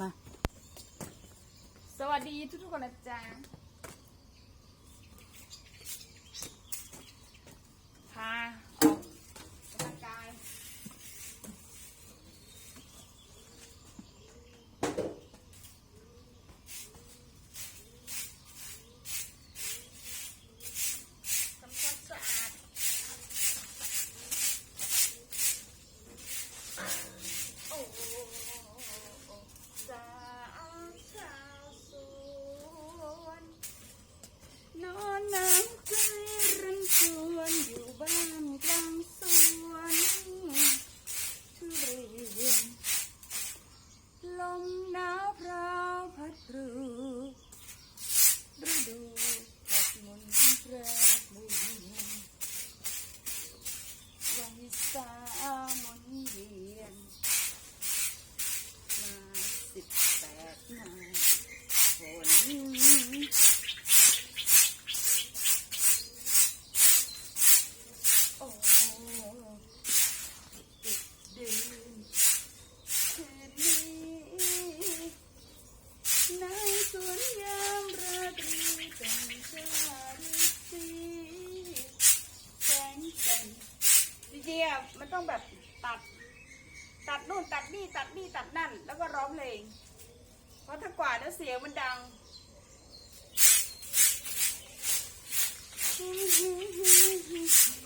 มา สวัสดีทุกๆคนนะจ๊ะค่ะ มันต้องแบบตัด ตัดนู่นตัดนี่ตัดนี่ตัดนั่น แล้วก็ร้องเพลงเพราะถ้ากว่าแล้วเสียงมันดังอ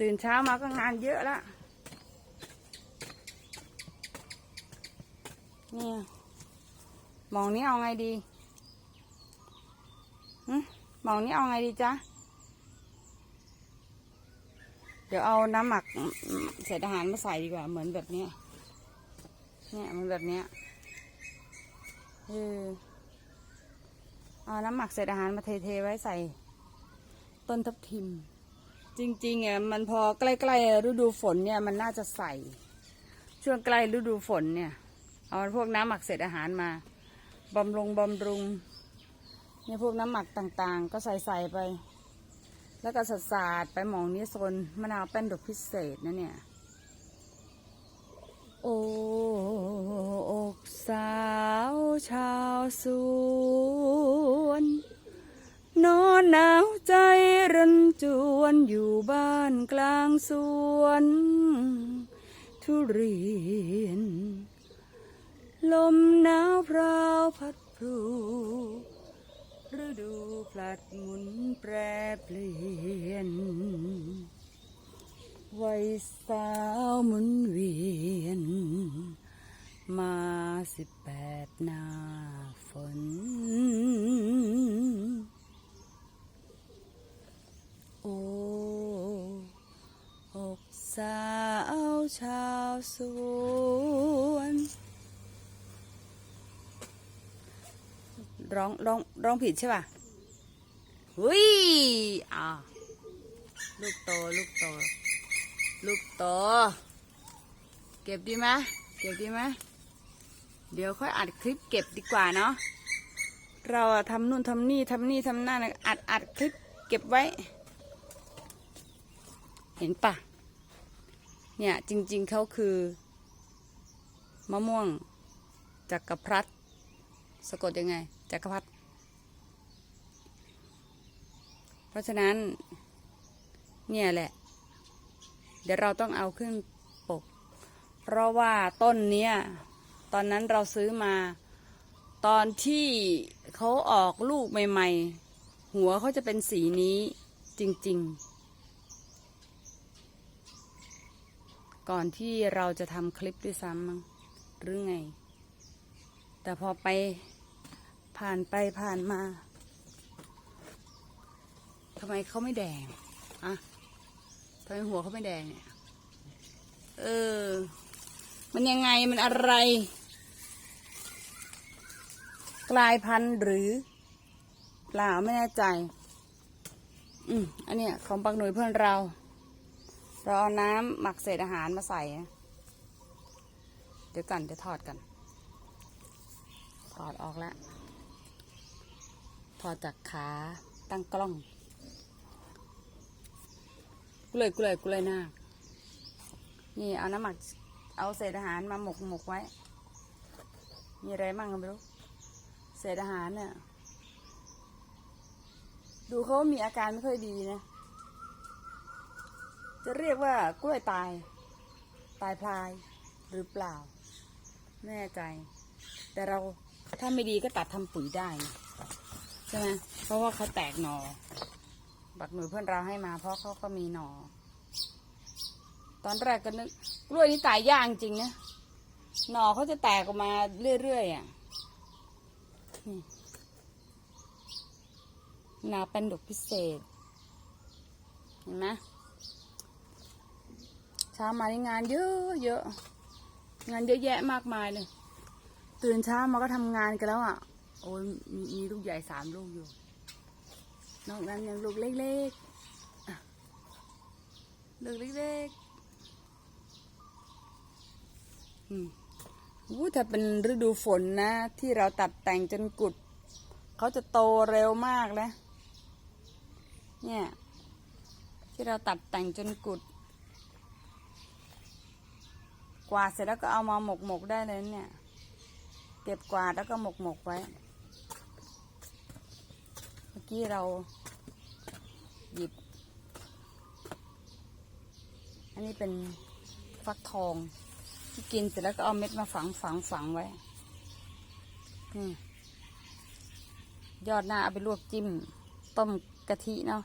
ตื่นเช้ามาก็งานเยอะแล้วนี่มองนี้เอาไงดีหมองนี้เอาไงดีจ๊ะ เดี๋ยวเอาน้ำหมักเศษอาหารมาใส่ดีกว่า เหมือนแบบนี้ เนี่ยมันแบบนี้เออเอาน้ำหมักเศษอาหารมาเทๆไว้ใส่ ต้นทับทิม จริงๆอะมันพอใกล้ๆฤดูฝนเนี่ยมันน่าจะใส่ ช่วงใกล้ฤดูฝนเนี่ย เอาพวกน้ำหมักเศษอาหารมาบำรุงบำรุงเนี่ยพวกน้ำหมักต่างๆ ก็ใส่ใส่ๆไป แล้วก็สาดๆไปหมองนี้โซนมะนาวแป้นดอกพิเศษนะเนี่ย โอ้อกสาวชาวสวน นอนหนาวใจรันจวนอยู่บ้านกลางสวน ทุเรียน ลมหนาวพราวพัดพรูฤดูพลัดหมุนแปรเปลี่ยน วัยสาวหมุนเวียน มาสิบแปดหน้าฝน อกสาวชาวสวน ร้องร้องร้องผิดใช่ป่ะเฮ้ยอ่าลูกโตลูกโตลูกโต เก็บดีไหมเก็บดีไหมเดี๋ยวค่อยอัดคลิปเก็บดีกว่าเนาะเราทำนู่นทำนี่ทำนี่ทำนั่นอัดอัดคลิปเก็บไว้ เห็นปะเนี่ยจริงๆเขาคือ มะม่วงจักรพรรดิสะกดยังไงจักรพรรดิเพราะฉะนั้น เนี่ยแหละ เดี๋ยวเราต้องเอาขึ้นปก เพราะว่าต้นเนี้ยตอนนั้นเราซื้อมา ตอนที่เขาออกลูกใหม่ ๆ หัวเขาจะเป็นสีนี้จริง ๆ ก่อนที่เราจะทำคลิปด้วยซ้ำมั้งหรือไง แต่พอไปผ่านไปผ่านมาทำไมเขาไม่แดงอะทำไมหัวเขาไม่แดงเนี่ยเออ มันยังไงมันอะไร กลายพันธุ์หรือเปล่าไม่แน่ใจ อืมอันเนี้ยของปักหน่วยเพื่อนเรา เราเอาน้ำหมักเศษอาหารมาใส่ เดี๋ยวกันเดี๋ยวถอดกัน ถอดออกแล้ว ถอดจากขาตั้งกล้องกูเลยกูเลยกูเลยหน้า นี่เอาน้ำหมัก เอาเศษอาหารมาหมกหมกไว้ มีอะไรมั่งก็ไม่รู้เศษอาหารเนี่ย ดูเขามีอาการไม่ค่อยดีนะ จะเรียกว่ากล้วยตาย ตายพลายหรือเปล่าไม่แน่ใจ แต่เราถ้าไม่ดีก็ตัดทำปุ๋ยได้ใช่ไหมเพราะว่าเขาแตกหนอ บักหน่ยเพื่อนเราให้มาเพราะเขาก็มีหนอ ตอนแรกก็นึกกล้วยนี่ตายยากจริงนะหนอเขาจะแตกออกมาเรื่อยๆอะนี่หนาเป็นดอกพิเศษ เห็นไหม ช้ามาในงานเยอะเยอะงานเยอะแยะมากมายเลยตื่นเช้ามาก็ทำงานกันแล้วอะ โอ้ยมีมีลูกใหญ่สามลูกอยู่ นอกนั้นยังลูกเล็กๆลูกเล็กๆอืมอู้ถ้าเป็นฤดูฝนนะ ที่เราตัดแต่งจนกุด เขาจะโตเร็วมากนะเนี่ย ที่เราตัดแต่งจนกุด กวาดเสร็จแล้วก็เอามาหมกหมกๆได้เลยเนี่ย เก็บกวาดแล้วก็หมกหมกๆไว้ เมื่อกี้เราหยิบ อันนี้เป็นฟักทอง ที่กินเสร็จแล้วก็เอาเม็ดมาฝังฝังฝังไว้ยอดหน้าเอาไปลวกจิ้ม ต้มกะทิเนาะ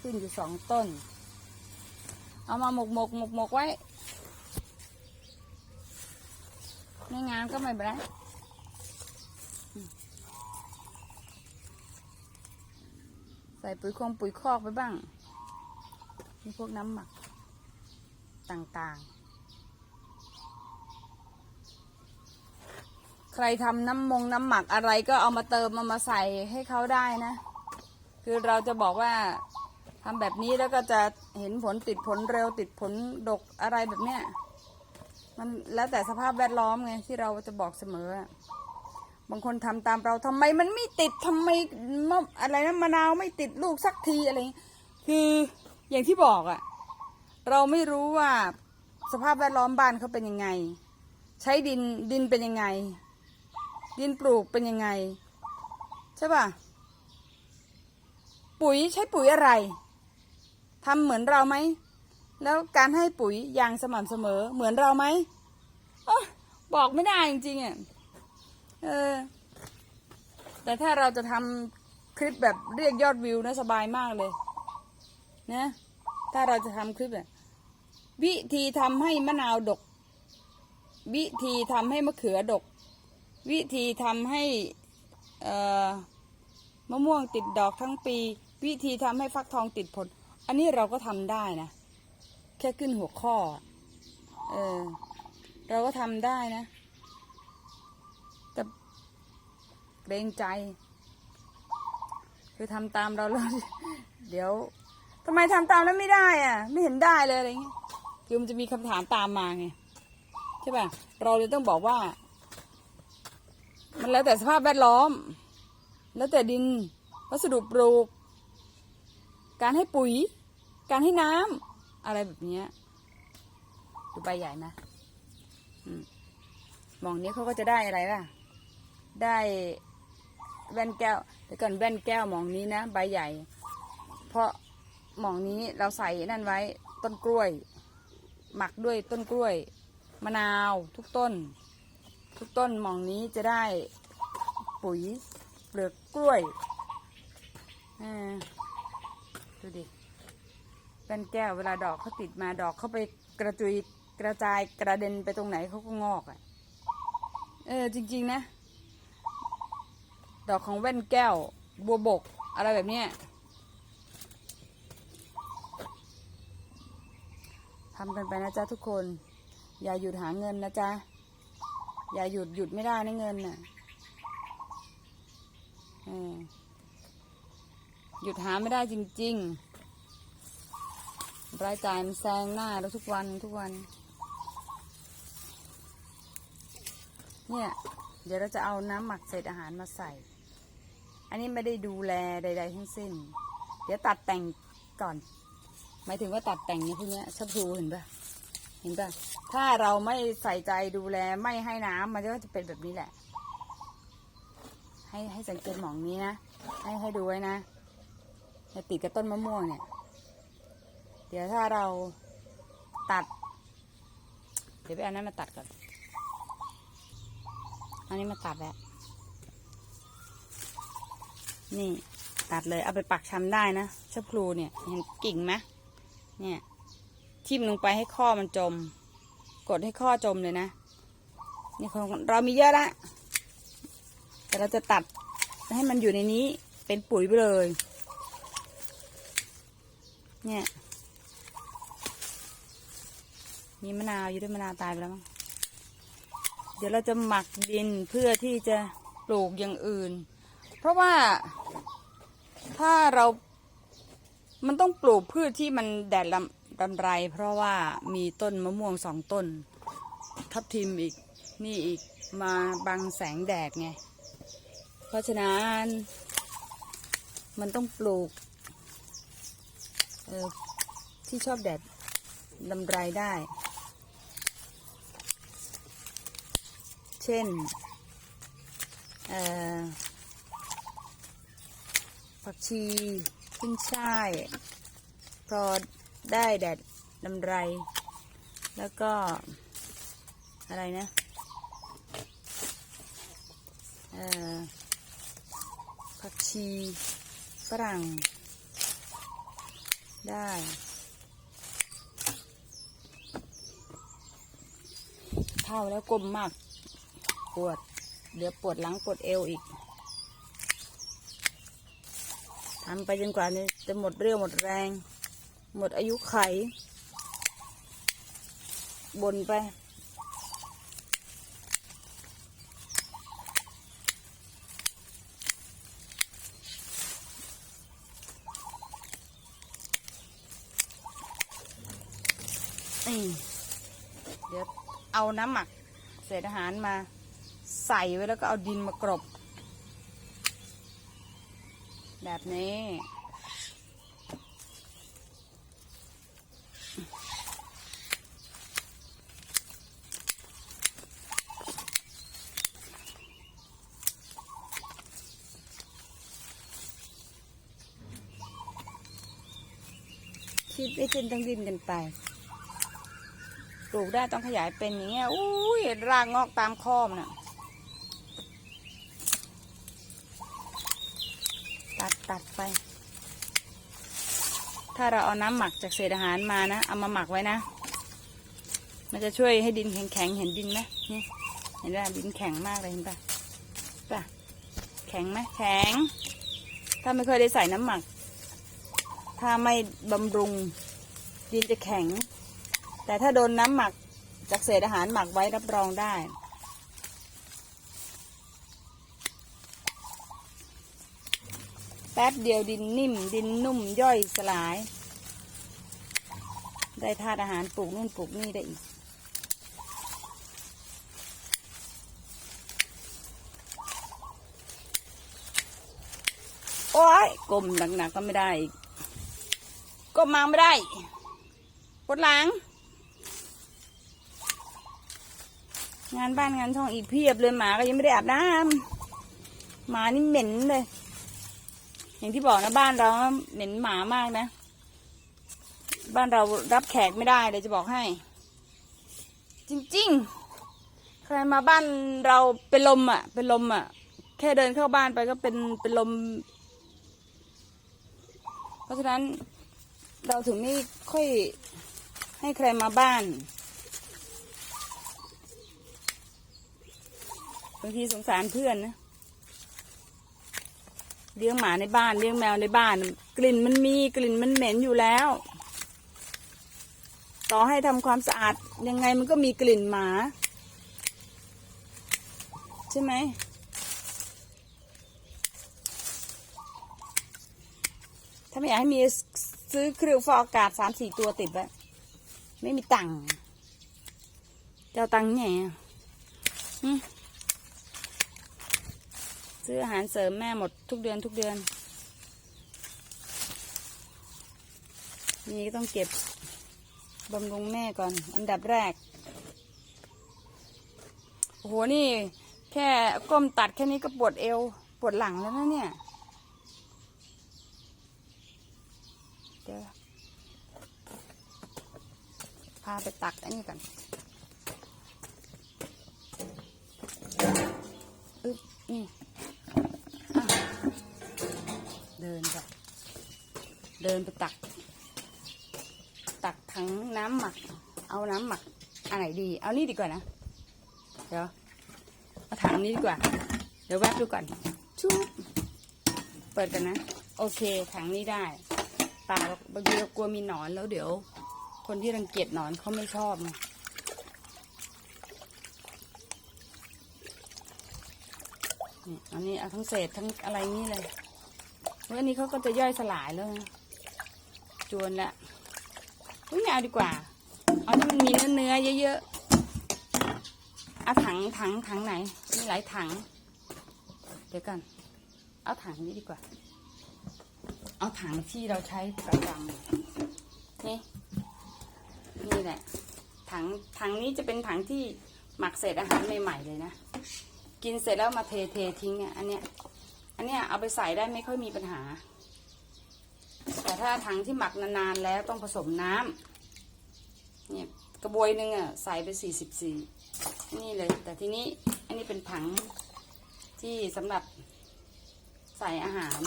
ขึ้นอยู่สองต้น เอามาหมกหมกหมกหมกไว้ ไม่งานก็ไม่เป็นไรใส่ปุ๋ยคงปุ๋ยคอกไปบ้าง มีพวกน้ำหมัก ต่างๆ ใครทำน้ำมงน้ำหมักอะไรก็เอามาเติมมามาใส่ให้เขาได้นะ คือเราจะบอกว่า ทำแบบนี้แล้วก็จะเห็นผลติดผลเร็วติดผลดกอะไรแบบเนี้ยมันแล้วแต่สภาพแวดล้อมไงที่เราจะบอกเสมอบางคนทำตามเราทำไมมันไม่ติดทำไมมะอะไรนะมะนาวไม่ติดลูกสักทีอะไรอย่างนี้คืออย่างที่บอกอะเราไม่รู้ว่าสภาพแวดล้อมบ้านเขาเป็นยังไง ใช้ดินดินเป็นยังไง ดินปลูกเป็นยังไง ใช่ป่ะปุ๋ยใช้ปุ๋ยอะไร ทำเหมือนเราไหม แล้วการให้ปุ๋ยอย่างสม่ำเสมอเหมือนเราไหมเอ้อบอกไม่ได้จริงๆอะเออ แต่ถ้าเราจะทำคลิปแบบเรียกยอดวิวนะสบายมากเลย นะ ถ้าเราจะทำคลิปเนี่ยวิธีทำให้มะนาวดก วิธีทำให้มะเขือดก วิธีทำให้เอ่อมะม่วงติดดอกทั้งปี วิธีทำให้ฟักทองติดผล อันนี้เราก็ทำได้นะ แค่ขึ้นหัวข้อ เออ เราก็ทำได้นะ แต่เกรงใจ คือทำตามเราแล้ว เดี๋ยวทำไมทำตามแล้วไม่ได้อะ ไม่เห็นได้เลยอะไรเงี้ยคือมันจะมีคำถามตามมาไงใช่ป่ะ เราเลยต้องบอกว่า มันแล้วแต่สภาพแวดล้อม แล้วแต่ดิน วัสดุปลูก การให้ปุ๋ย การให้น้ำอะไรแบบเนี้ยดูใบใหญ่นะอมองนี้เขาก็จะได้อะไรล่ะ ได้แว่นแก้วเดี๋ยวก่อนแว่นแก้วหมองนี้นะใบใหญ่ เพราะหมองนี้เราใส่นั่นไว้ต้นกล้วย หมักด้วยต้นกล้วย มะนาวทุกต้น ทุกต้นหมองนี้จะได้ปุ๋ยเปลือกกล้วยอ่าดูดิ แว่นแก้วเวลาดอกเขาติดมาดอกเขาไปกระจุยกระจายกระเด็นไปตรงไหนเขาก็งอกอะ เออจริง ๆ นะ ดอกของแว่นแก้ว บัวบก อะไรแบบเนี้ยทำกันไปนะจ๊ะทุกคน อย่าหยุดหาเงินนะจ๊ะ อย่าหยุดหยุดไม่ได้นะเงินน่ะหยุดหาไม่ได้จริง ๆ รายจ่ายมันแซงหน้าเราทุกวันทุกวัน เนี่ย เดี๋ยวเราจะเอาน้ำหมักเศษอาหารมาใส่ อันนี้ไม่ได้ดูแลใด ๆ ทั้งสิ้น เดี๋ยวตัดแต่งก่อน หมายถึงว่าตัดแต่งเนี่ยพวกนี้ชอบดูเห็นปะเห็นปะถ้าเราไม่ใส่ใจดูแลไม่ให้น้ำมันก็จะเป็นแบบนี้แหละ ให้ให้สังเกตหมองนี้นะ ให้ให้ดูไว้นะจะติดกับต้นมะม่วงเนี่ย ดี๋ยวถ้าเราตัด เดี๋ยวไปเอานั้นมาตัดก่อน อันนี้มาตัดแล้ว นี่ตัดเลยเอาไปปักชำได้นะชะพลูเนี่ยเห็นกิ่งไหมเนี่ยทิ่มลงไปให้ข้อมันจม กดให้ข้อจมเลยนะนี่ของเรามีเยอะละแต่เราจะตัดให้มันอยู่ในนี้เป็นปุ๋ยไปเลย เนี่ย มีมะนาวอยู่ด้วยมะนาวตายไปแล้วมั้งเดี๋ยวเราจะหมักดินเพื่อที่จะปลูกอย่างอื่น เพราะว่าถ้าเรา มันต้องปลูกพืชที่มันแดดลำลำไร เพราะว่ามีต้นมะม่วงสองต้น ทับทิมอีกนี่อีกมาบังแสงแดดไง เพราะฉะนั้นมันต้องปลูกออที่ชอบแดดลำไรได้ เช่นผักชีขึ้นช่ายพอได้แดดลำไร แล้วก็อะไรนะผักชีฝรั่ง ได้ เข้าแล้วกลมมาก เดี๋ยวปวดหลังปวดเอวอีกทำไปจนกว่านี้จะหมดเรี่ยวหมดแรง หมดอายุไขบนไป เดี๋ยวเอาน้ำหมักเศษอาหารมา ใส่ไว้แล้วก็เอาดินมากรบ แบบนี้ คิดไม่ขึ้นต้องดินกันไปปลูกได้ต้องขยายเป็นอย่างเงี้ย อุ้ยรากงอกตามข้อมนน่ะ ตัดไป ถ้าเราเอาน้ำหมักจากเศษอาหารมานะ เอามาหมักไว้นะ มันจะช่วยให้ดินแข็งๆ เห็นดินไหมนี่ เห็นไหมดินแข็งมากเลยเห็นปะปะแข็งไหมแข็ง ถ้าไม่เคยได้ใส่น้ำหมัก ถ้าไม่บำรุง ดินจะแข็ง แต่ถ้าโดนน้ำหมักจากเศษอาหารหมักไว้รับรองได้ แป๊บเดียวดินนิ่ม ดินนุ่มย่อยสลาย ได้ธาตุอาหารปลูกนู่นปลูกนี่ได้อีก โอ้ยกลมหนักๆก็ไม่ได้อีกก้มมาไม่ได้ปวดหลัง งานบ้านงานช่องอีกเพียบเลยหมาก็ยังไม่ได้อาบน้ำหมานี่เหม็นเลย อย่างที่บอกนะบ้านเราเหม็นหมามากนะ บ้านเรารับแขกไม่ได้เลยจะบอกให้ จริงๆ ใครมาบ้านเราเป็นลมอะ เป็นลมอะ แค่เดินเข้าบ้านไปก็เป็นเป็นลม เพราะฉะนั้นเราถึงไม่ค่อยให้ใครมาบ้านบางทีสงสารเพื่อนนะ เลี้ยงหมาในบ้านเลี้ยงแมวในบ้าน กลิ่นมันมีกลิ่นมันเหม็นอยู่แล้ว ต่อให้ทำความสะอาดยังไงมันก็มีกลิ่นหมา ใช่ไหมถ้าไม่อยากให้มีซื้อเครื่องฟอกอากาศสามสี่ตัวติดไว้ไม่มีตังค์จะเอาตังค์ไงอะหึ ซื้ออาหารเสริมแม่หมดทุกเดือนทุกเดือน นี่ก็ต้องเก็บบำรุงแม่ก่อน อันดับแรก โอ้โห นี่ แค่ก้มตัดแค่นี้ก็ปวดเอว ปวดหลังแล้วนะเนี่ยเดี๋ยวพาไปตักอันนี้ก่อนอึ๊บนี่ เดินไปตัก ตักถังน้ำหมัก เอาน้ำหมักอันไหนดี เอานี่ดีกว่านะ เดี๋ยวเอาถังนี้ดีกว่า เดี๋ยวแวบดูก่อน ชุบเปิดกันนะ โอเค ถังนี้ได้ตาบางทีเรากลัวมีหนอนแล้วเดี๋ยว คนที่รังเกียจหนอนเขาไม่ชอบไงนี่อันนี้เอาทั้งเศษทั้งอะไรนี่เลยเฮ้ยอันนี้เขาก็จะย่อยสลายแล้วนะ จวนละเฮ้ยไม่เอาดีกว่า เอาที่มันมีเนื้อเนื้อเยอะๆ เอาถังถังถังไหน มีหลายถัง เดี๋ยวกันเอาถังนี้ดีกว่า เอาถังที่เราใช้ประจำนี่นี่แหละ ถังถังนี้จะเป็นถังที่หมักเศษอาหารใหม่ๆเลยนะ กินเสร็จแล้วมาเทเททิ้งอะอันเนี้ย อันเนี้ยเอาไปใส่ได้ไม่ค่อยมีปัญหา ถ้าถังที่หมักนานๆแล้วต้องผสมน้ำเนี่ยกระบวยหนึ่งอะใส่ไปสี่สิบสี่นี่เลย แต่ทีนี้อันนี้เป็นถังที่สำหรับใส่อาหาร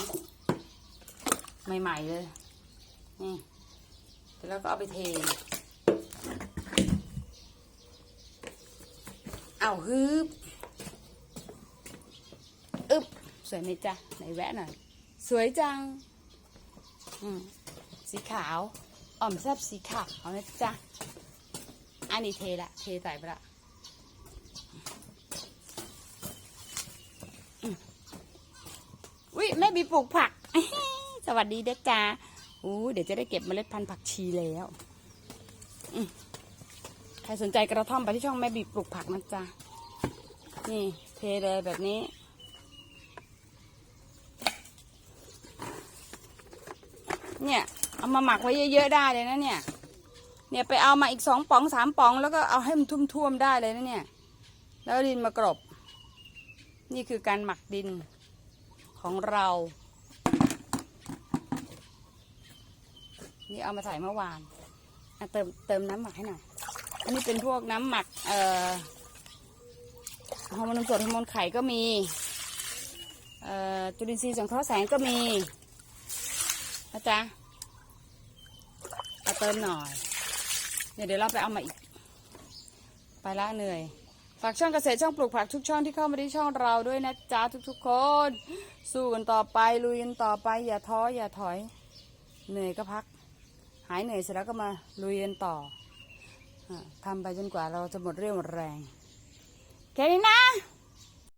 ใหม่ ๆ เลย นี่แล้วก็เอาไปเท เอาฮึบอึบสวยไหมจ๊ะ ไหนแวะหน่อย สวยจัง สีขาว อ่อมแซบสีขาวเอานะจ๊ะ อันนี้เทละ เทใส่ไปละอุ้ยแม่บีปลูกผัก สวัสดีเด็กจ้าอู้เดี๋ยวจะได้เก็บเมล็ดพันธุ์ผักชีแล้วใครสนใจกระท่อมไปที่ช่องแม่บีปลูกผักนะจ๊ะ นี่ เทเลยแบบนี้ เอามาหมักไว้เยอะๆได้เลยนะเนี่ย เนี่ยไปเอามาอีกสองป๋องสามป๋อง แล้วก็เอาให้มันทุ่มๆได้เลยนะเนี่ย แล้วดินมากรบ นี่คือการหมักดินของเรา นี่เอามาใส่เมื่อวานเติมเติมน้ำหมักให้หน่อย อันนี้เป็นพวกน้ำหมักเอ่อฮอร์โมนสดฮอร์โมนไข่ก็มีเอ่อจุลินทรีย์สังเคราะห์แสงก็มีนะจ๊ะ เติมหน่อยเนี่ยเดี๋ยวเราไปเอามาอีก ไปละเหนื่อย ฝากช่องเกษตรช่องปลูกผักทุกช่องที่เข้ามาที่ช่องเราด้วยนะจ๊ะทุกๆคน สู้กันต่อไปลุยกันต่อไป อย่าท้ออย่าถอย เหนื่อยก็พัก หายเหนื่อยเสร็จแล้วก็มาลุยกันต่อทำไปจนกว่าเราจะหมดเรี่ยวหมดแรง แค่นี้นะ